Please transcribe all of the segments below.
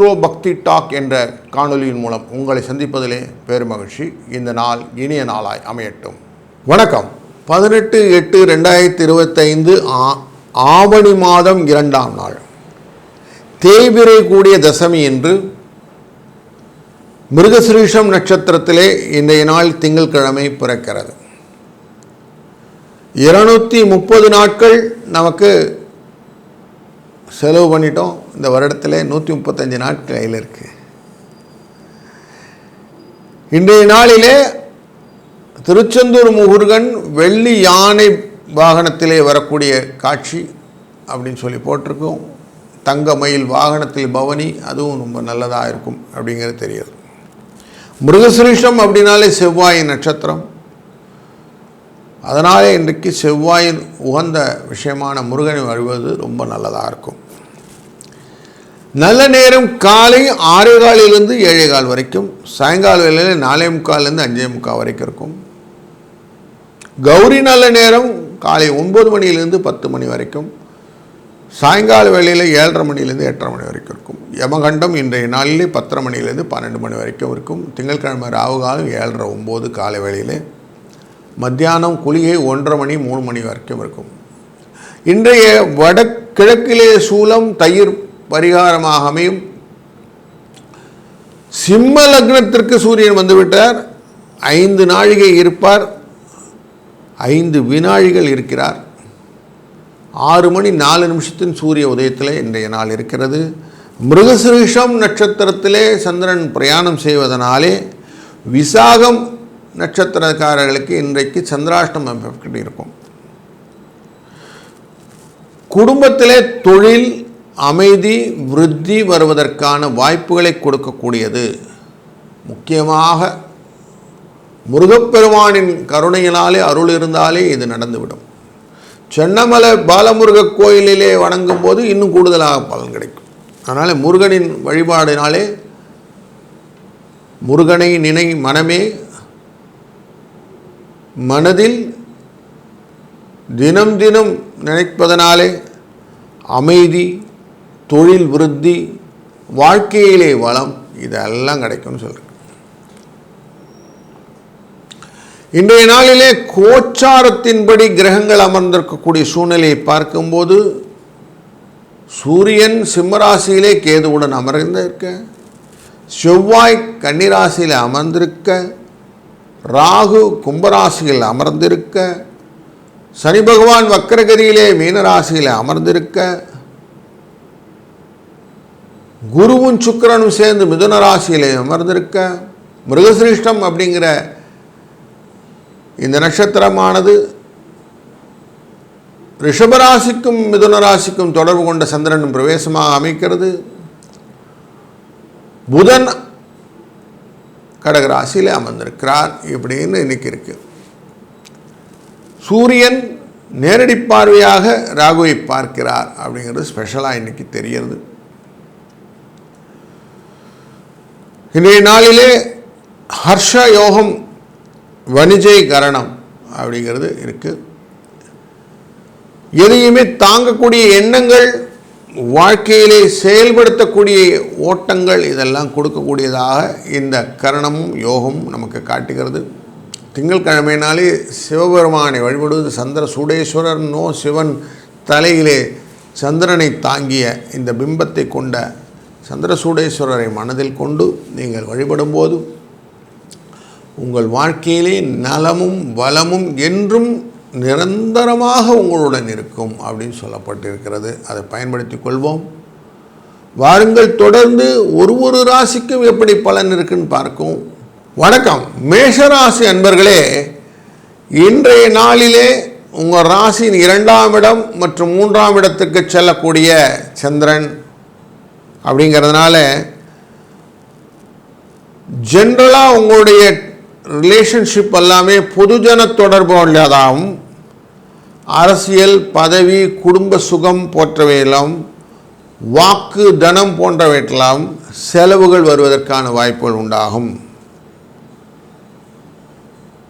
Astro பக்தி talk என்ற காணொலியின் மூலம் உங்களை சந்திப்பதிலே பெருமகிழ்ச்சி இந்த நாள் இனிய நாளாய் அமையட்டும். வணக்கம். பதினெட்டு எட்டு ரெண்டாயிரத்தி இருபத்தைந்து ஆவணி மாதம் இரண்டாம் நாள். தேய்பிரை கூடிய தசமி என்று மிருகசிரீஷம் நட்சத்திரத்திலே இன்றைய நாள் திங்கட்கிழமை பிறக்கிறது. இருநூற்றி முப்பது நாட்கள் நமக்கு செலவு பண்ணிட்டோம். இந்த வருடத்தில் நூற்றி முப்பத்தஞ்சு நாட்கள் கையில் இருக்குது இன்றைய நாளிலே திருச்செந்தூர் முருகன் வெள்ளி யானை வாகனத்திலே வரக்கூடிய காட்சி அப்படின்னு சொல்லி போட்டிருக்கோம். தங்க மயில் வாகனத்தில் பவனி அதுவும் ரொம்ப நல்லதாக இருக்கும் அப்படிங்கிறது தெரியுது. மிருகசிரீஷம் அப்படின்னாலே செவ்வாயின் நட்சத்திரம். அதனாலே இன்றைக்கு செவ்வாயின் உகந்த விஷயமான முருகனை வழிவது ரொம்ப நல்லதாக இருக்கும். நல்ல நேரம் காலை ஆறே காலிலிருந்து ஏழே கால் வரைக்கும் சாயங்கால வேலையில் நாலே முக்கால்லேருந்து அஞ்சே முக்கால் வரைக்கும் இருக்கும். கௌரி நல்ல நேரம் காலை ஒன்பது மணியிலேருந்து பத்து மணி வரைக்கும் சாயங்கால வேளையில் ஏழரை மணிலேருந்து எட்டரை மணி வரைக்கும் இருக்கும். யமகண்டம் இன்றைய நாளிலே பத்தரை மணிலேருந்து பன்னெண்டு மணி வரைக்கும் இருக்கும். திங்கட்கிழமை ராவு காலம் ஏழரை ஒம்பது காலை வேளையிலே. மத்தியானம் குளிகை ஒன்றரை மணி மூணு மணி வரைக்கும் இருக்கும். இன்றைய வடகிழக்கிலே சூலம் தயிர் பரிகாரமாக அமையும் சிம்ம லக்னத்திற்கு சூரியன் வந்துவிட்டார். ஐந்து நாழிகை இருப்பார். ஐந்து வினாழிகள் இருக்கிறார். ஆறு மணி நாலு நிமிஷத்தின் சூரிய உதயத்தில் இன்றைய நாள் இருக்கிறது. மிருகசிருஷம் நட்சத்திரத்திலே சந்திரன் பிரயாணம் செய்வதனாலே விசாகம் நட்சத்திரக்காரர்களுக்கு இன்றைக்கு சந்திராஷ்டமம் இருக்கும். குடும்பத்திலே தொழில் அமைதி விருத்தி வருவதற்கான வாய்ப்புகளை கொடுக்கக்கூடியது. முக்கியமாக முருகப்பெருமானின் கருணையினாலே அருள் இருந்தாலே இது நடந்துவிடும். சென்னமலை பாலமுருக கோயிலிலே வணங்கும் போது இன்னும் கூடுதலாக பலன் கிடைக்கும். அதனால் முருகனின் வழிபாடினாலே முருகனை நினை மனமே மனதில் தினம் தினம் நினைப்பதனாலே அமைதி தொழில் விருத்தி வாழ்க்கையிலே வளம் இதெல்லாம் கிடைக்கும்னு சொல்கிறேன் இன்றைய நாளிலே கோச்சாரத்தின்படி கிரகங்கள் அமர்ந்திருக்கக்கூடிய சூழ்நிலையை பார்க்கும்போது சூரியன் சிம்மராசியிலே கேதுவுடன் அமர்ந்திருக்க செவ்வாய் கன்னிராசியில் அமர்ந்திருக்க ராகு கும்பராசியில் அமர்ந்திருக்க சனி பகவான் வக்கரகதியிலே மீனராசியில் அமர்ந்திருக்க குருவும் சுக்கரனும் சேர்ந்து மிதுன ராசியிலே அமர்ந்திருக்க மிருகசிரேஷ்டம் அப்படிங்கிற இந்த நட்சத்திரமானது ரிஷபராசிக்கும் மிதுன ராசிக்கும் தொடர்பு கொண்ட சந்திரன் பிரவேசமாக அமைக்கிறது. புதன் கடகராசியில் அமர்ந்திருக்கிறார் இப்படின்னு இன்னைக்கு இருக்கு. சூரியன் நேரடி பார்வையாக ராகுவை பார்க்கிறார் அப்படிங்கிறது ஸ்பெஷலாக இன்னைக்கு தெரிகிறது. இன்றைய நாளிலே ஹர்ஷ யோகம் வணிஜை கரணம் அப்படிங்கிறது இருக்குது எதையுமே தாங்கக்கூடிய எண்ணங்கள் வாழ்க்கையிலே செயல்படுத்தக்கூடிய ஓட்டங்கள் இதெல்லாம் கொடுக்கக்கூடியதாக இந்த கரணமும் யோகமும் நமக்கு காட்டுகிறது. திங்கட்கிழமைனாலே சிவபெருமானை வழிபடுவது சந்திர சூடேஸ்வரர் நோ சிவன் தலையிலே சந்திரனை தாங்கிய இந்த பிம்பத்தை கொண்ட சந்திரசூடேஸ்வரரை மனதில் கொண்டு நீங்கள் வழிபடும்போது உங்கள் வாழ்க்கையிலே நலமும் வளமும் என்றும் நிரந்தரமாக உங்களுடன் இருக்கும் அப்படின்னு சொல்லப்பட்டிருக்கிறது. அதை பயன்படுத்தி கொள்வோம். வாருங்கள் தொடர்ந்து ஒரு ஒரு ராசிக்கும் எப்படி பலன் இருக்குன்னு பார்க்கும். வணக்கம். மேஷராசி அன்பர்களே இன்றைய நாளிலே உங்கள் ராசியின் இரண்டாம் இடம் மற்றும் மூன்றாம் இடத்துக்கு செல்லக்கூடிய சந்திரன். அப்படிங்கிறதுனால ஜென்ரலாக உங்களுடைய ரிலேஷன்ஷிப் எல்லாமே பொதுஜன தொடர்பு உள்ளதாகவும் அரசியல் பதவி குடும்ப சுகம் போன்றவையெல்லாம் வாக்கு தனம் போன்றவற்றெல்லாம் செலவுகள் வருவதற்கான வாய்ப்புகள் உண்டாகும்.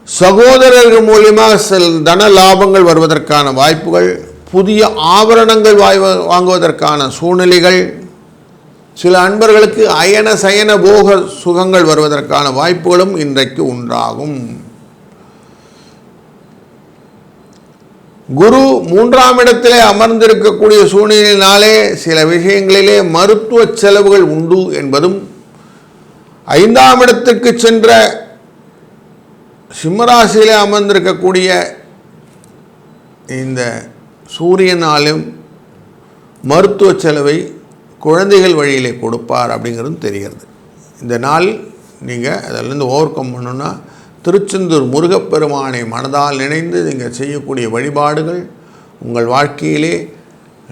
சகோதரர்கள் மூலியமாக செல் தன லாபங்கள் வருவதற்கான வாய்ப்புகள் புதிய ஆபரணங்கள் வாய் வாங்குவதற்கான சூழ்நிலைகள் சில அன்பர்களுக்கு அயன சயன போக சுகங்கள் வருவதற்கான வாய்ப்புகளும் இன்றைக்கு உண்டாகும். குரு மூன்றாம் இடத்திலே அமர்ந்திருக்கக்கூடிய சூழ்நிலையினாலே சில விஷயங்களிலே மருத்துவ செலவுகள் உண்டு என்பதும் ஐந்தாம் இடத்திற்கு சென்ற சிம்மராசியிலே அமர்ந்திருக்கக்கூடிய இந்த சூரியனாலும் மருத்துவ செலவை குழந்தைகள் வழியிலே கொடுப்பார் அப்படிங்கிறதும் தெரிகிறது. இந்த நாள் நீங்கள் அதிலேருந்து ஓவர் கம் பண்ணணுன்னா திருச்செந்தூர் முருகப்பெருமானை மனதால் நினைந்து நீங்கள் செய்யக்கூடிய வழிபாடுகள் உங்கள் வாழ்க்கையிலே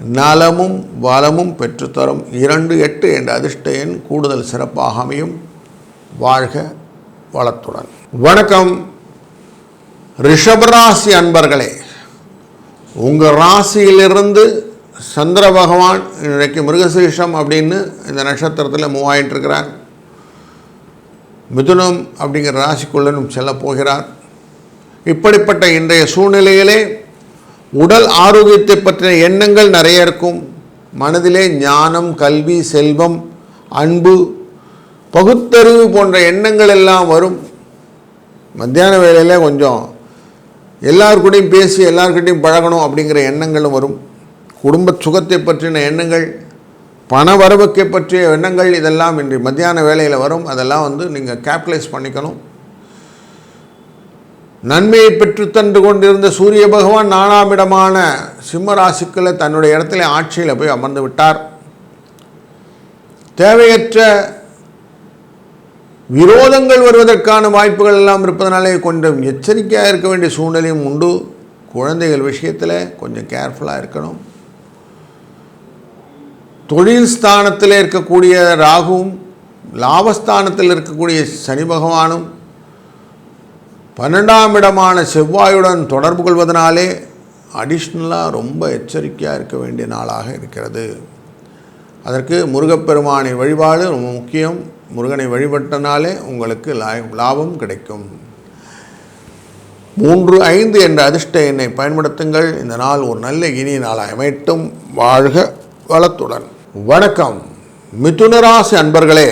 நலமும் வளமும் பெற்றுத்தரும். இரண்டு எட்டு என்ற அதிர்ஷ்ட எண் கூடுதல் சிறப்பாக அமையும். வாழ்க வளத்துடன். வணக்கம். ரிஷபராசி அன்பர்களே உங்கள் ராசியிலிருந்து சந்திர பகவான் இன்றைக்கு மிருகசீஷம் அப்படின்னு இந்த நட்சத்திரத்தில் மூவாயிட்டு இருக்கிறார். மிதுனம் அப்படிங்கிற ராசிக்குள்ளனும் செல்ல போகிறார். இப்படிப்பட்ட இன்றைய சூழ்நிலையிலே உடல் ஆரோக்கியத்தை பற்றிய எண்ணங்கள் நிறைய இருக்கும். மனதிலே ஞானம் கல்வி செல்வம் அன்பு பகுத்தறிவு போன்ற எண்ணங்கள் எல்லாம் வரும். மத்தியான வேலையில் கொஞ்சம் எல்லார் கூடயும் பேசி எல்லாருக்கிட்டையும் பழகணும் அப்படிங்கிற எண்ணங்களும் வரும். குடும்ப சுகத்தை பற்றின எண்ணங்கள் பண வரவுக்கை பற்றிய எண்ணங்கள் இதெல்லாம் இன்று மத்தியான வேலையில் வரும். அதெல்லாம் வந்து நீங்கள் கேபிட்டலைஸ் பண்ணிக்கணும். நன்மையை பெற்று தந்து கொண்டிருந்த சூரிய பகவான் நாலாம் இடமான தன்னுடைய இடத்துல ஆட்சியில் போய் அமர்ந்து விட்டார். தேவையற்ற விரோதங்கள் வருவதற்கான வாய்ப்புகள் எல்லாம் இருப்பதனாலே கொஞ்சம் எச்சரிக்கையாக இருக்க வேண்டிய சூழ்நிலையும் உண்டு. குழந்தைகள் விஷயத்தில் கொஞ்சம் கேர்ஃபுல்லாக இருக்கணும். தொழில் ஸ்தானத்தில் இருக்கக்கூடிய ராகுவும் லாபஸ்தானத்தில் இருக்கக்கூடிய சனி பகவானும் பன்னெண்டாம் இடமான செவ்வாயுடன் தொடர்பு கொள்வதனாலே அடிஷ்னலாக ரொம்ப எச்சரிக்கையாக இருக்க வேண்டிய நாளாக இருக்கிறது. அதற்கு முருகப்பெருமானை வழிபாடு ரொம்ப முக்கியம். முருகனை வழிபட்டனாலே உங்களுக்கு லா- லாபம் கிடைக்கும். மூன்று ஐந்து என்ற அதிர்ஷ்ட எண்ணை பயன்படுத்துங்கள். இந்த நாள் ஒரு நல்ல இனிய நாளாக அமையட்டும். வாழ்க வளத்துடன். வணக்கம். மிதுன ராசி அன்பர்களே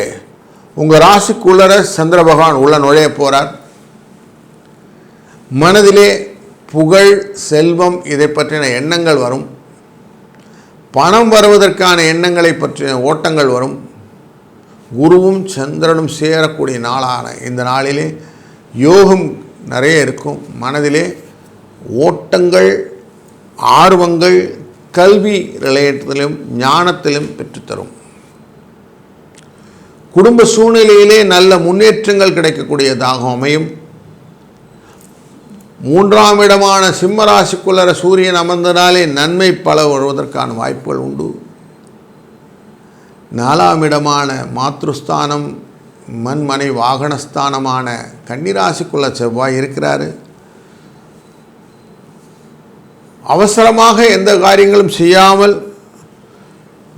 உங்கள் ராசிக்குள்ளர சந்திர பகவான் உள்ள நுழைய போகிறார் மனதிலே புகழ் செல்வம் இதை பற்றின எண்ணங்கள் வரும். பணம் வருவதற்கான எண்ணங்களை பற்றிய ஓட்டங்கள் வரும். குருவும் சந்திரனும் சேரக்கூடிய நாளான இந்த நாளிலே யோகம் நிறைய இருக்கும். மனதிலே ஓட்டங்கள் ஆர்வங்கள் கல்வி ரிலேட்டத்திலும் ஞானத்திலும் பெற்றுத்தரும். குடும்ப சூழ்நிலையிலே நல்ல முன்னேற்றங்கள் கிடைக்கக்கூடியதாக அமையும். மூன்றாம் இடமான சிம்மராசிக்குள்ளர சூரியன் அமர்ந்தனாலே நன்மை பல வருவதற்கான வாய்ப்புகள் உண்டு. நாலாம் இடமான மாத்ருஸ்தானம் மண்மனை வாகனஸ்தானமான கன்னிராசிக்குள்ள செவ்வாய் இருக்கிறாரு. அவசரமாக எந்த காரியங்களும் செய்யாமல்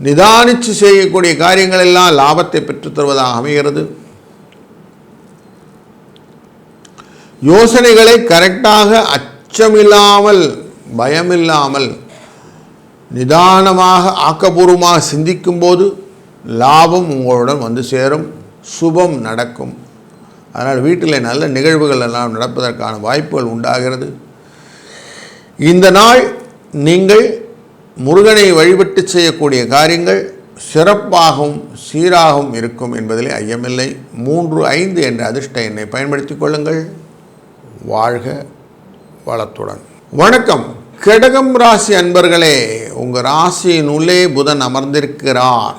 நிதானித்து செய்யக்கூடிய காரியங்கள் எல்லாம் லாபத்தை பெற்றுத்தருவதாக அமைகிறது. யோசனைகளை கரெக்டாக அச்சமில்லாமல் பயமில்லாமல் நிதானமாக ஆக்கப்பூர்வமாக சிந்திக்கும்போது லாபம் உங்களுடன் வந்து சேரும் சுபம் நடக்கும். அதனால் வீட்டில் நல்ல நிகழ்வுகள் எல்லாம் நடப்பதற்கான வாய்ப்புகள் உண்டாகிறது. இந்த நாள் நீங்கள் முருகனை வழிபட்டு செய்யக்கூடிய காரியங்கள் சிறப்பாகவும் சீராகவும் இருக்கும் என்பதிலே ஐயமில்லை. மூன்று ஐந்து என்ற அதிர்ஷ்ட எண்ணை பயன்படுத்திக் கொள்ளுங்கள். வாழ்க வளத்துடன். வணக்கம். கடகம் ராசி அன்பர்களே உங்கள் ராசியின் உள்ளே புதன் அமர்ந்திருக்கிறார்.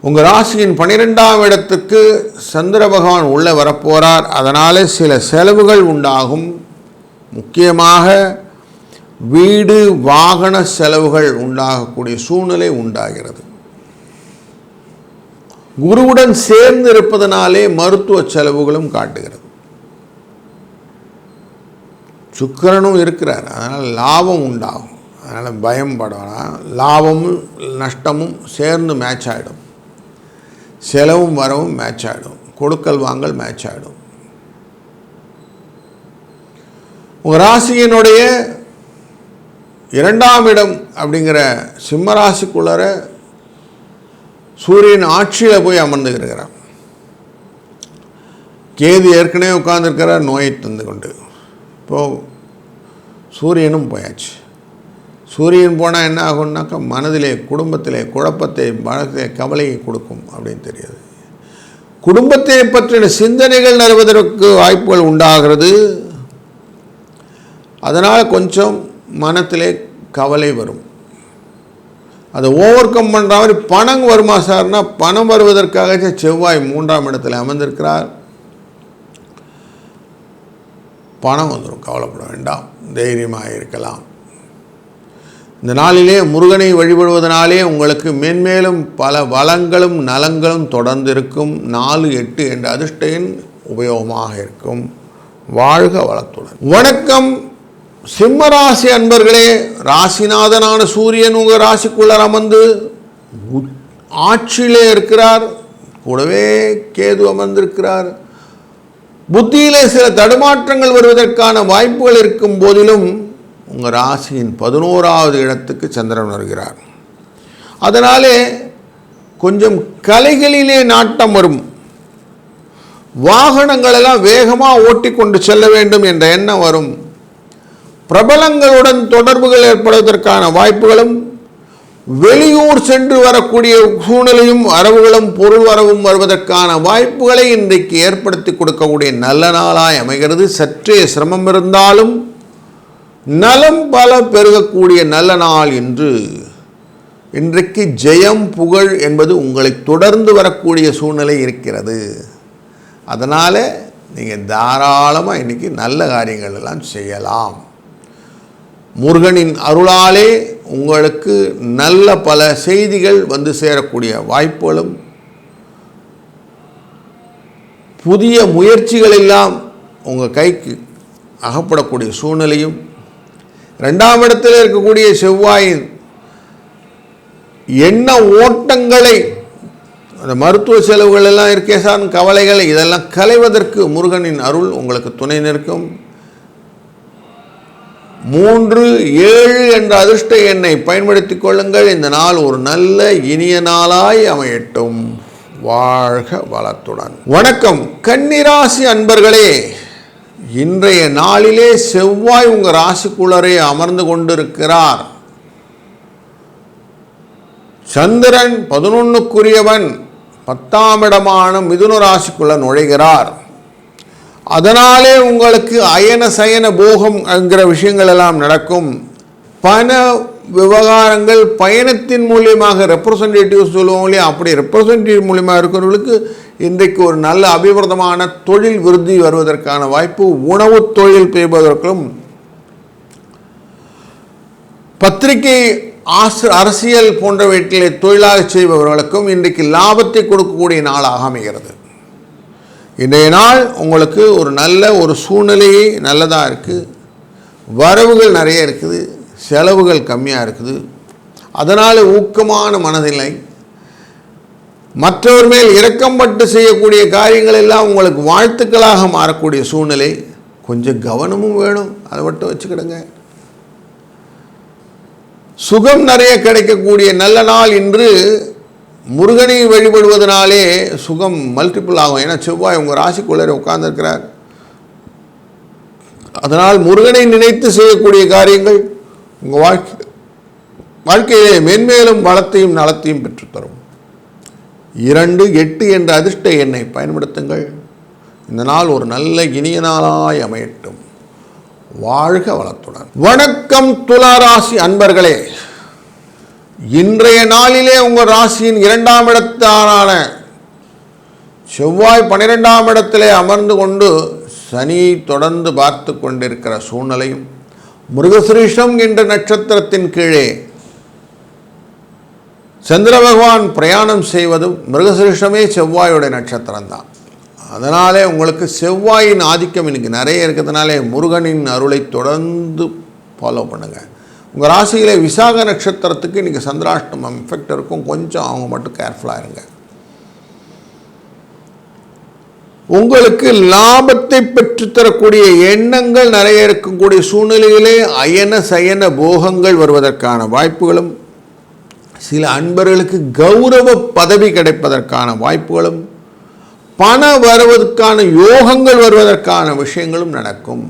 உங்கள் ராசியின் பனிரெண்டாம் இடத்துக்கு சந்திர பகவான் உள்ளே வரப்போகிறார் அதனாலே சில செலவுகள் உண்டாகும். முக்கியமாக வீடு வாகன செலவுகள் உண்டாகக்கூடிய சூழ்நிலை உண்டாகிறது. குருவுடன் சேர்ந்து இருப்பதனாலே மருத்துவ செலவுகளும் காட்டுகிறது. சுக்கரனும் இருக்கிறார் அதனால் லாபம் உண்டாகும். அதனால் பயம் படலாம் லாபமும் நஷ்டமும் சேர்ந்து மேட்ச் ஆகிடும் செலவும் வரவும் மேட்ச் ஆகிடும் கொடுக்கல் வாங்கல் மேட்ச் ஆகிடும் உங்கள் ராசியினுடைய இரண்டாம் இடம் அப்படிங்கிற சிம்ம ராசிக்குள்ளார சூரியன் ஆட்சியில் போய் அமர்ந்துகிறார் கேது ஏற்கனவே உட்கார்ந்துருக்கிறார் நோயை தந்து கொண்டு. இப்போது சூரியனும் போயாச்சு. சூரியன் போனால் என்ன ஆகும்னாக்கா மனதிலே குடும்பத்திலே குழப்பத்தை மனதிலே கவலையை கொடுக்கும் அப்படின்னு தெரியாது. குடும்பத்தை பற்றின சிந்தனைகள் நிறைவதற்கு வாய்ப்புகள் உண்டாகிறது. அதனால் கொஞ்சம் மனத்திலே கவலை வரும். அதை ஓவர் கம் பண்ணுற மாதிரி பணம் வருமா சார்னா பணம் வருவதற்காக செவ்வாய் மூன்றாம் இடத்தில் அமர்ந்திருக்கிறார். பணம் வந்துடும் கவலைப்பட வேண்டாம் தைரியமாக இருக்கலாம். இந்த நாளிலே முருகனை வழிபடுவதனாலே உங்களுக்கு மென்மேலும் பல வளங்களும் நலங்களும் தொடர்ந்து இருக்கும் நாலு எட்டு என்ற அதிர்ஷ்டையின் உபயோகமாக இருக்கும். வாழ்க வளத்துடன். வணக்கம். சிம்மராசி அன்பர்களே ராசிநாதனான சூரியன் உங்கள் ராசிக்குள்ளர் அமர்ந்து ஆட்சியிலே இருக்கிறார் கூடவே கேது அமர்ந்திருக்கிறார். புத்தியிலே சில தடுமாற்றங்கள் வருவதற்கான வாய்ப்புகள் இருக்கும் போதிலும் உங்கள் ராசியின் பதினோராவது இடத்துக்கு சந்திரன் வருகிறார். அதனாலே கொஞ்சம் கலைகளிலே நாட்டம் வரும். வாகனங்களெல்லாம் வேகமாக ஓட்டி கொண்டு செல்ல வேண்டும் என்ற எண்ணம் வரும். பிரபலங்களுடன் தொடர்புகள் ஏற்படுவதற்கான வாய்ப்புகளும் வெளியூர் சென்று வரக்கூடிய சூழ்நிலையும் வரவுகளும் பொருள் வரவும் வருவதற்கான வாய்ப்புகளை இன்றைக்கு ஏற்படுத்தி கொடுக்கக்கூடிய நல்ல நாளாய் அமைகிறது. சற்றே சிரமம் இருந்தாலும் நலம் பல பெருகக்கூடிய நல்ல நாள் என்று இன்றைக்கு ஜெயம் புகழ் என்பது உங்களை தொடர்ந்து வரக்கூடிய சூழ்நிலை இருக்கிறது. அதனால் நீங்கள் தாராளமாக இன்றைக்கி நல்ல காரியங்கள் எல்லாம் செய்யலாம். முருகனின் அருளாலே உங்களுக்கு நல்ல பல செய்திகள் வந்து சேரக்கூடிய வாய்ப்புகளும் புதிய முயற்சிகள் எல்லாம் உங்கள் கைக்கு அகப்படக்கூடிய சூழ்நிலையும் ரெண்டாம் இடத்தில் இருக்கக்கூடிய செவ்வாயின் என்ன ஓட்டங்களை அந்த மருத்துவ செலவுகள் எல்லாம் இருக்கே சார் கவலைகளை இதெல்லாம் களைவதற்கு முருகனின் அருள் உங்களுக்கு துணை நிற்கும். மூன்று ஏழு என்ற அதிர்ஷ்ட எண்ணை பயன்படுத்திக் கொள்ளுங்கள். இந்த நாள் ஒரு நல்ல இனிய நாளாய் அமையட்டும். வாழ்க வளத்துடன். வணக்கம். கன்னிராசி அன்பர்களே இன்றைய நாளிலே செவ்வாய் உங்க ராசிக்குள்ளரே அமர்ந்து கொண்டிருக்கிறார். சந்திரன் பதினொன்னுக்குரியவன் பத்தாம் இடமான மிதுன ராசிக்குள்ள நுழைகிறார். அதனாலே உங்களுக்கு அயன சயன போகம் என்கிற விஷயங்கள் எல்லாம் நடக்கும். பண விவகாரங்கள் பயணத்தின் மூலியமாக ரெப்ரசன்டேட்டிவ் சொல்லுவோம் இல்லையா? அப்படி ரெப்ரசன்டேட்டிவ் மூலியமாக இருக்கிறவர்களுக்கு இன்றைக்கு ஒரு நல்ல அபிவிருதமான தொழில் விருத்தி வருவதற்கான வாய்ப்பு உணவு தொழில் பெறுவதற்கும் பத்திரிகை ஆசு அரசியல் போன்றவற்றிலே தொழிலாக செய்பவர்களுக்கும் இன்றைக்கு லாபத்தை கொடுக்கக்கூடிய நாளாக அமைகிறது. இன்றைய நாள் உங்களுக்கு ஒரு நல்ல ஒரு சூழ்நிலையே நல்லதாக இருக்குது வரவுகள் நிறைய இருக்குது செலவுகள் கம்மியாக இருக்குது. அதனால் ஊக்கமான மனதில்லை. மற்றவர் மேல் இரக்கம்பட்டு செய்யக்கூடிய காரியங்கள் எல்லாம் உங்களுக்கு வாழ்த்துக்களாக மாறக்கூடிய சூழ்நிலை. கொஞ்சம் கவனமும் வேணும். அதை மட்டும் வச்சுக்கிடுங்க. சுகம் நிறைய கிடைக்கக்கூடிய நல்ல நாள் இன்று முருகனை வழிபடுவதனாலே சுகம் மல்டிபிள் ஆகும். ஏன்னா செவ்வாய் உங்கள் ராசிக்குள்ளே உட்கார்ந்துருக்கிறார். அதனால் முருகனை நினைத்து செய்யக்கூடிய காரியங்கள் உங்கள் வாழ்க்கை வாழ்க்கையிலே மென்மேலும் வளத்தையும் நலத்தையும் பெற்றுத்தரும். இரண்டு எட்டு என்ற அதிர்ஷ்ட எண்ணை பயன்படுத்துங்கள். இந்த நாள் ஒரு நல்ல இனிய நாளாய் அமையட்டும். வாழ்க வளத்துடன். வணக்கம் துலா ராசி அன்பர்களே. இன்றைய நாளிலே உங்கள் ராசியின் இரண்டாம் இடத்தாரான செவ்வாய் பன்னிரெண்டாம் இடத்திலே அமர்ந்து கொண்டு சனியை தொடர்ந்து பார்த்து கொண்டிருக்கிற சூழ்நிலையும் மிருகசிரீஷம் என்ற நட்சத்திரத்தின் கீழே சந்திர பகவான் பிரயாணம் செய்வதும் மிருகசிருஷமே செவ்வாயுடைய நட்சத்திரம்தான். அதனாலே உங்களுக்கு செவ்வாயின் ஆதிக்கம் இன்னைக்கு நிறைய இருக்கிறதுனாலே முருகனின் அருளை தொடர்ந்து ஃபாலோ பண்ணுங்கள் உங்கள் ராசியில் விசாக நட்சத்திரத்துக்கு இன்றைக்கி சந்திராஷ்டமம். எஃபெக்ட் இருக்கும். கொஞ்சம் அவங்க மட்டும் கேர்ஃபுல்லாக இருங்க. உங்களுக்கு லாபத்தை பெற்றுத்தரக்கூடிய எண்ணங்கள் நிறைய இருக்கக்கூடிய சூழ்நிலையிலே அயன சயன போகங்கள் வருவதற்கான வாய்ப்புகளும் சில அன்பர்களுக்கு கௌரவ பதவி கிடைப்பதற்கான வாய்ப்புகளும் பண வருவதற்கான யோகங்கள் வருவதற்கான விஷயங்களும் நடக்கும்.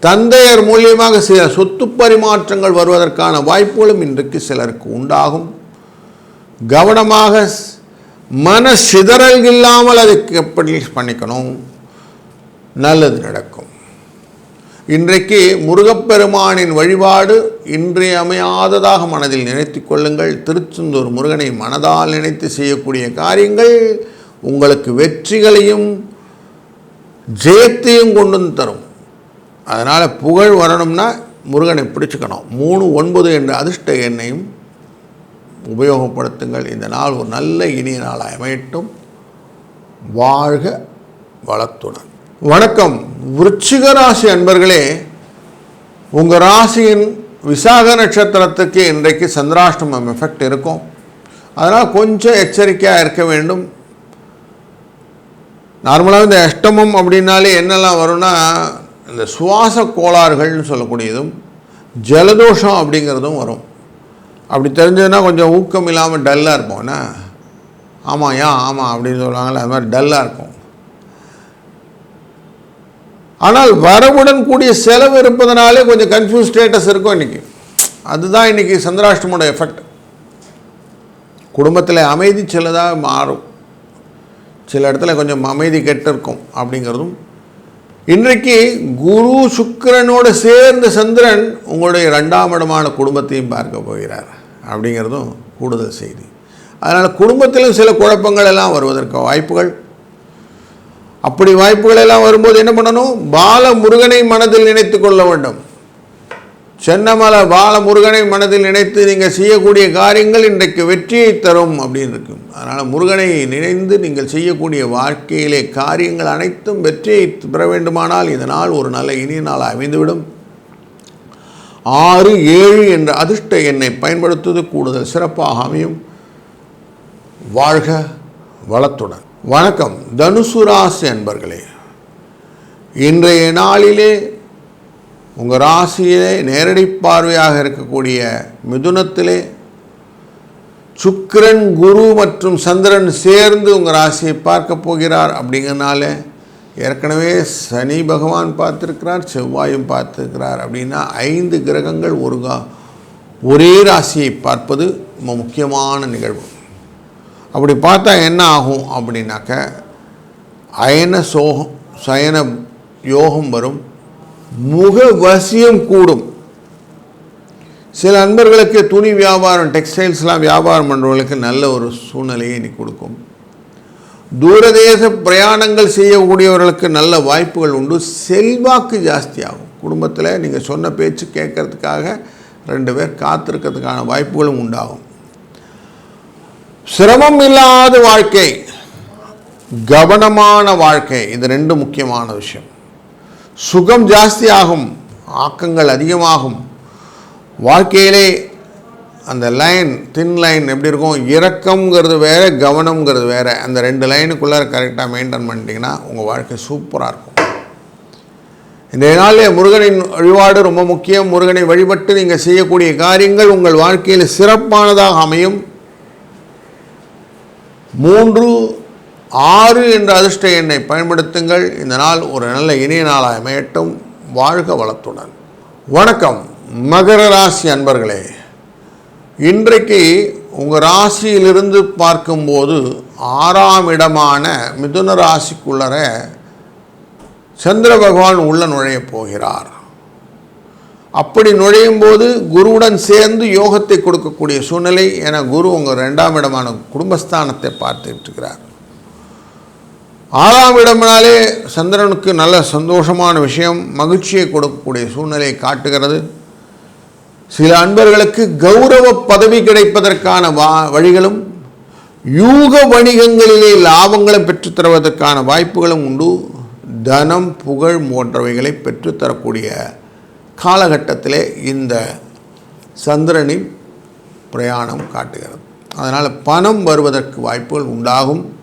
தந்தையர் மூலியமாக சில சொத்து பரிமாற்றங்கள் வருவதற்கான வாய்ப்புகளும் இன்றைக்கு சிலருக்கு உண்டாகும். கவனமாக ஸ்- மன சிதறல் இல்லாமல் அதுக்கு எப்படி பண்ணிக்கணும்? நல்லது நடக்கும். இன்றைக்கு முருகப்பெருமானின் வழிபாடு இன்றியமையாததாக மனதில் நினைத்துக் கொள்ளுங்கள். திருச்செந்தூர் முருகனை மனதால் நினைத்து செய்யக்கூடிய காரியங்கள் உங்களுக்கு வெற்றிகளையும் ஜெயத்தையும் கொண்டு வந்து தரும். அதனால் புகழ் வரணும்னா முருகனை பிடிச்சிக்கணும். மூணு ஒன்பது என்ற அதிர்ஷ்ட எண்ணையும் உபயோகப்படுத்துங்கள். இந்த நாள் ஒரு நல்ல இனிய நாளாக அமையட்டும். வாழ்க வளத்துடன். வணக்கம். விருச்சிக ராசி அன்பர்களே உங்கள் ராசியின் விசாக நட்சத்திரத்துக்கு இன்றைக்கு சந்திராஷ்டமம் எஃபெக்ட் இருக்கும். அதனால் கொஞ்சம் எச்சரிக்கையாக இருக்க வேண்டும். நார்மலாக இந்த அஷ்டமம் அப்படின்னாலே என்னெல்லாம் வரும்னா இந்த சுவாச கோளாறுகள்னு சொல்லக்கூடியதும் ஜலதோஷம் அப்படிங்கிறதும் வரும். அப்படி தெரிஞ்சதுன்னா கொஞ்சம் ஊக்கம் இல்லாமல் டல்லாக இருப்போம். என்ன? ஆமாம் ஏன் ஆமாம் அப்படின்னு சொல்லுவாங்கள்ல அது மாதிரி டல்லாக இருக்கும். ஆனால் வரவுடன் கூடிய செலவு இருப்பதனாலே கொஞ்சம் கன்ஃபியூஸ் ஸ்டேட்டஸ் இருக்கும் இன்றைக்கி அதுதான் இன்றைக்கி சந்திராஷ்டமோட எஃபெக்ட் குடும்பத்தில் அமைதி சிலதாக மாறும். சில இடத்துல கொஞ்சம் அமைதி கெட்டிருக்கும் அப்படிங்கிறதும் இன்றைக்கு குரு சுக்கரனோடு சேர்ந்த சந்திரன் உங்களுடைய ரெண்டாம் இடமான குடும்பத்தையும் பார்க்க போகிறார். அப்படிங்கிறதும் கூடுதல் செய்தி. அதனால் குடும்பத்திலும் சில குழப்பங்கள் எல்லாம் வருவதற்கு வாய்ப்புகள். அப்படி வாய்ப்புகள் எல்லாம் வரும்போது என்ன பண்ணணும்? பால முருகனை மனதில் நினைத்து கொள்ள வேண்டும். சென்னமலை பால முருகனை மனதில் நினைத்து நீங்கள் செய்யக்கூடிய காரியங்கள் இன்றைக்கு வெற்றியை தரும் அப்படின்னு இருக்கும். அதனால் முருகனை நினைந்து நீங்கள் செய்யக்கூடிய வாழ்க்கையிலே காரியங்கள் அனைத்தும் வெற்றியை பெற வேண்டுமானால் இந்த நாள் ஒரு நல்ல இனிய நாள் அமைந்துவிடும். ஆறு ஏழு என்ற அதிர்ஷ்ட எண்ணை பயன்படுத்துவது கூடுதல் சிறப்பாக அமையும். வாழ்க வளத்துடன். வணக்கம். தனுசு ராசி அன்பர்களே இன்றைய நாளிலே உங்கள் ராசியிலே நேரடி பார்வையாக இருக்கக்கூடிய மிதுனத்திலே சுக்கிரன் குரு மற்றும் சந்திரன் சேர்ந்து உங்கள் ராசியை பார்க்க போகிறார் அப்படிங்கிறனால ஏற்கனவே சனி பகவான் பார்த்துருக்கிறார் செவ்வாயும் பார்த்துருக்கிறார் அப்படின்னா ஐந்து கிரகங்கள் ஒரு கா ஒரே ராசியை பார்ப்பது ரொம்ப முக்கியமான நிகழ்வு. அப்படி பார்த்தா என்ன ஆகும் அப்படின்னாக்க அயன சோகம் சயன யோகம் வரும். முக வசியம் கூடும். சில அன்பர்களுக்கு துணி வியாபாரம் டெக்ஸ்டைல்ஸ்லாம் வியாபாரம் பண்ணுறவங்களுக்கு நல்ல ஒரு சூழ்நிலையை இன்னைக்கு கொடுக்கும். தூரதேச பிரயாணங்கள் செய்யக்கூடியவர்களுக்கு நல்ல வாய்ப்புகள் உண்டு. செல்வாக்கு ஜாஸ்தியாகும். குடும்பத்தில் நீங்கள் சொன்ன பேச்சு கேட்கறதுக்காக ரெண்டு பேர் காத்திருக்கிறதுக்கான வாய்ப்புகளும் உண்டாகும். சிரமம் இல்லாத வாழ்க்கை கவனமான வாழ்க்கை இது ரெண்டு முக்கியமான விஷயம். சுகம் ஜாஸ்தியாகும் ஆக்கங்கள் அதிகமாகும். வாழ்க்கையிலே அந்த லைன் தின் லைன் எப்படி இருக்கும்? இரக்கம்ங்கிறது வேற கவனம்ங்கிறது வேற. அந்த ரெண்டு லைனுக்குள்ளே கரெக்டாக மெயின்டைன் பண்ணிட்டீங்கன்னா உங்கள் வாழ்க்கை சூப்பராக இருக்கும். இந்த நாளில் முருகனின் வழிபாடு ரொம்ப முக்கியம். முருகனை வழிபட்டு நீங்கள் செய்யக்கூடிய காரியங்கள் உங்கள் வாழ்க்கையில் சிறப்பானதாக அமையும். மூன்று ஆறு என்ற அதிர்ஷ்ட எண்ணை பயன்படுத்துங்கள். இந்த நாள் ஒரு நல்ல இனிய நாளாக அமையட்டும். வாழ்க வளத்துடன். வணக்கம். மகர ராசி அன்பர்களே இன்றைக்கு உங்கள் ராசியிலிருந்து பார்க்கும்போது ஆறாம் இடமான மிதுன ராசிக்குள்ளர சந்திர பகவான் உள்ள நுழையப் போகிறார். அப்படி நுழையும் போது குருவுடன் சேர்ந்து யோகத்தை கொடுக்கக்கூடிய சூழ்நிலை. என குரு உங்கள் ரெண்டாம் இடமான குடும்பஸ்தானத்தை பார்த்துட்டு இருக்கிறார். ஆறாம் இடம்னாலே சந்திரனுக்கு நல்ல சந்தோஷமான விஷயம் மகிழ்ச்சியை கொடுக்கக்கூடிய சூழ்நிலையை காட்டுகிறது. சில அன்பர்களுக்கு கௌரவ பதவி கிடைப்பதற்கான வா வழிகளும் யூக வணிகங்களிலே லாபங்களை பெற்றுத் தருவதற்கான வாய்ப்புகளும் உண்டு. தனம் புகழ் போன்றவைகளை பெற்றுத்தரக்கூடிய காலகட்டத்திலே இந்த சந்திரனின் பிரயாணம் காட்டுகிறது. அதனால் பணம் வருவதற்கு வாய்ப்புகள் உண்டாகும்.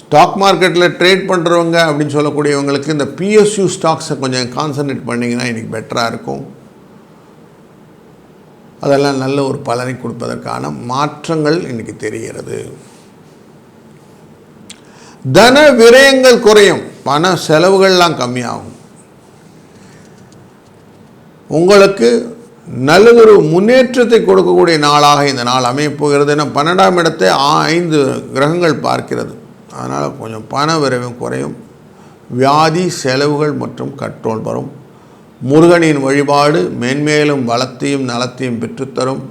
ஸ்டாக் மார்க்கெட்டில் ட்ரேட் பண்ணுறவங்க அப்படின்னு சொல்லக்கூடியவங்களுக்கு இந்த பிஎஸ்யூ ஸ்டாக்ஸை கொஞ்சம் கான்சன்ட்ரேட் பண்ணிங்கன்னா இன்றைக்கி பெட்டராக இருக்கும். அதெல்லாம் நல்ல ஒரு பலனை கொடுப்பதற்கான மாற்றங்கள் இன்றைக்கி தெரிகிறது. தன விரயங்கள் குறையும். பண செலவுகள்லாம் கம்மியாகும். உங்களுக்கு நல்லதொரு முன்னேற்றத்தை கொடுக்கக்கூடிய நாளாக இந்த நாள் அமையப் போகிறது. ஏன்னா பன்னெண்டாம் இடத்தை ஐந்து கிரகங்கள் பார்க்கிறது. அதனால் கொஞ்சம் பண விரைவும் குறையும். வியாதி செலவுகள் மற்றும் கண்ட்ரோல் வரும். முருகனின் வழிபாடு மென்மேலும் வளத்தையும் நலத்தையும் பெற்றுத்தரும்.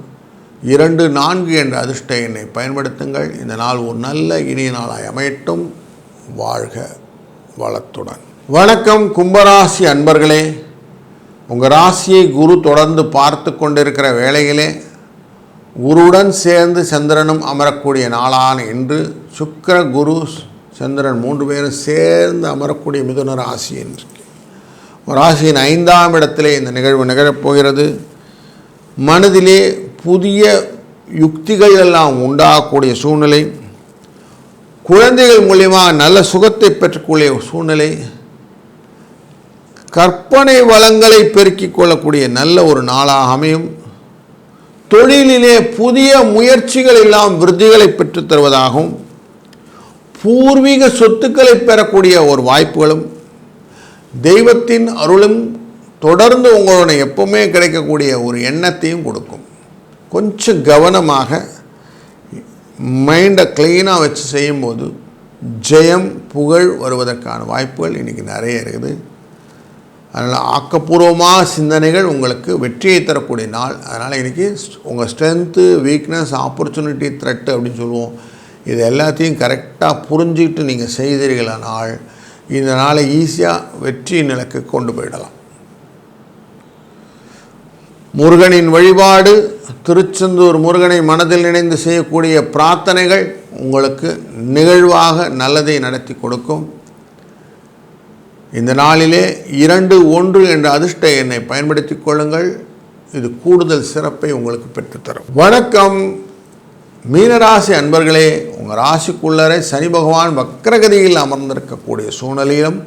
இரண்டு நான்கு என்ற அதிர்ஷ்ட எண்ணை பயன்படுத்துங்கள். இந்த நாள் ஒரு நல்ல இனிய நாளாய் அமையட்டும். வாழ்க வளத்துடன். வணக்கம் கும்பராசி அன்பர்களே. உங்கள் ராசியை குரு தொடர்ந்து பார்த்து கொண்டிருக்கிற வேளையிலே குருவுடன் சேர்ந்து சந்திரனும் அமரக்கூடிய நாளான இன்று சுக்கர குரு சந்திரன் மூன்று பேரும் சேர்ந்து அமரக்கூடிய மிதுன ராசி என்று ராசியின் ஐந்தாம் இடத்திலே இந்த நிகழ்வு நிகழப்போகிறது. மனதிலே புதிய யுக்திகள் எல்லாம் உண்டாகக்கூடிய சூழ்நிலை. குழந்தைகள் மூலியமாக நல்ல சுகத்தை பெற்றக்கூடிய சூழ்நிலை. கற்பனை வளங்களை பெருக்கிக் கொள்ளக்கூடிய நல்ல ஒரு நாளாக அமையும். தொழிலிலே புதிய முயற்சிகள் எல்லாம் விருதிகளை பெற்றுத் தருவதாகவும் பூர்வீக சொத்துக்களை பெறக்கூடிய ஒரு வாய்ப்புகளும் தெய்வத்தின் அருளும் தொடர்ந்து உங்களோட எப்பவுமே கிடைக்கக்கூடிய ஒரு எண்ணத்தையும் கொடுக்கும். கொஞ்சம் கவனமாக மைண்டை க்ளீனாக வச்சு செய்யும்போது ஜெயம் புகழ் வருவதற்கான வாய்ப்புகள் இன்றைக்கி நிறைய இருக்குது. அதனால் ஆக்கப்பூர்வமாக சிந்தனைகள் உங்களுக்கு வெற்றியை தரக்கூடிய நாள். அதனால் இன்றைக்கி உங்கள் ஸ்ட்ரென்த்து வீக்னஸ் ஆப்பர்ச்சுனிட்டி த்ரெட்டு அப்படின்னு சொல்லுவோம். இது எல்லாத்தையும் கரெக்டாக புரிஞ்சுக்கிட்டு நீங்கள் செய்தீர்களானால் இந்த நாளை ஈஸியாக வெற்றி நிலைக்கு கொண்டு போயிடலாம். முருகனின் வழிபாடு திருச்செந்தூர் முருகனை மனதில் நினைந்து செய்யக்கூடிய பிரார்த்தனைகள் உங்களுக்கு நிகழ்வாக நல்லதை நடத்தி கொடுக்கும். இந்த நாளிலே இரண்டு ஒன்று என்ற அதிர்ஷ்ட எண்ணை பயன்படுத்திக் கொள்ளுங்கள். இது கூடுதல் சிறப்பை உங்களுக்கு பெற்றுத்தரும். வணக்கம். மீனராசி அன்பர்களே உங்கள் ராசிக்குள்ளரே சனி பகவான் வக்ரகதியில் அமர்ந்திருக்கக்கூடிய சூழ்நிலையிலும்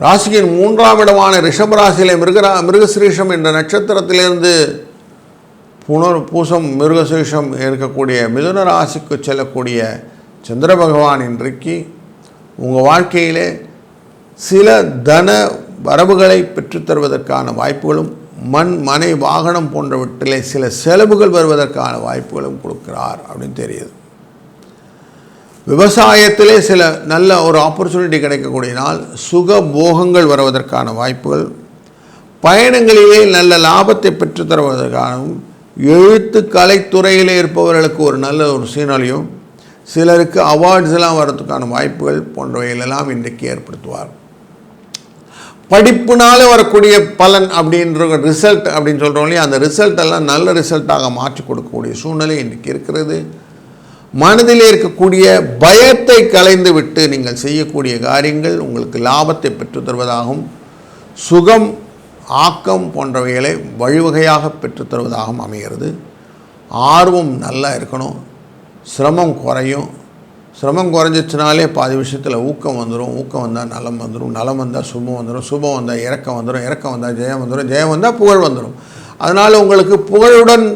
ராசியின் மூன்றாம் இடமான ரிஷபராசியிலே மிருகரா மிருகசிரீஷம் என்ற நட்சத்திரத்திலிருந்து புனர் பூசம் மிருகசிரீஷம் இருக்கக்கூடிய மிதுன ராசிக்கு செல்லக்கூடிய சந்திர பகவான் இன்றைக்கு உங்கள் வாழ்க்கையிலே சில தன வரவுகளை பெற்றுத்தருவதற்கான வாய்ப்புகளும் மண் மனை வாகனம் போன்றவற்றிலே சில செலவுகள் வருவதற்கான வாய்ப்புகளும் கொடுக்கிறார் அப்படின்னு தெரியுது. விவசாயத்திலே சில நல்ல ஒரு ஆப்பர்ச்சுனிட்டி கிடைக்கக்கூடிய நாள் சுக போகங்கள் வருவதற்கான வாய்ப்புகள் பயணங்களிலே நல்ல லாபத்தை பெற்றுத்தருவதற்காகவும் எழுத்து கலைத்துறையிலே இருப்பவர்களுக்கு ஒரு நல்ல ஒரு சீனாலியும் சிலருக்கு அவார்ட்ஸ் எல்லாம் வர்றதுக்கான வாய்ப்புகள் போன்றவைகளெல்லாம் இன்றைக்கு ஏற்படுத்துவார். படிப்புனால வரக்கூடிய பலன் அப்படின்ற ரிசல்ட் அப்படின்னு சொல்கிறோம் இல்லையா? அந்த ரிசல்ட் எல்லாம் நல்ல ரிசல்ட்டாக மாற்றி கொடுக்கக்கூடிய சூழ்நிலை இன்றைக்கு இருக்கிறது. மனதில் இருக்கக்கூடிய பயத்தை கலைந்து விட்டு நீங்கள் செய்யக்கூடிய காரியங்கள் உங்களுக்கு லாபத்தை பெற்றுத் தருவதாகவும் சுகம் ஆக்கம் போன்றவைகளை வழிவகையாக பெற்றுத் தருவதாகவும் அமைகிறது. ஆர்வம் நல்லா இருக்கணும். சிரமம் குறையும். சிரமம் குறைஞ்சிச்சுனாலே பாதி விஷயத்தில் ஊக்கம் வந்துடும் ஊக்கம் வந்தால் நலம் வந்துடும் நலம் வந்தால் சுபம் வந்துடும் சுபம் வந்தால் இறக்கம் வந்துடும் இறக்கம் வந்தால் ஜெயம் வந்துடும் ஜெயம் வந்தால் புகழ் வந்துடும் அதனால் உங்களுக்கு புகழுடன்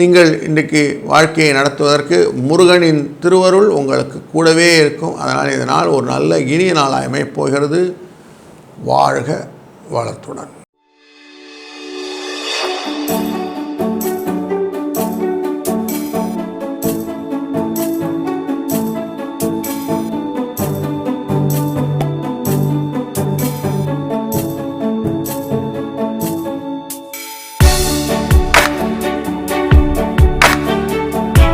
நீங்கள் இன்றைக்கு வாழ்க்கையை நடத்துவதற்கு முருகனின் திருவருள் உங்களுக்கு கூடவே இருக்கும். அதனால் இதனால் ஒரு நல்ல இனிய நாளாயமை போகிறது. வாழ்க வளத்துடன்.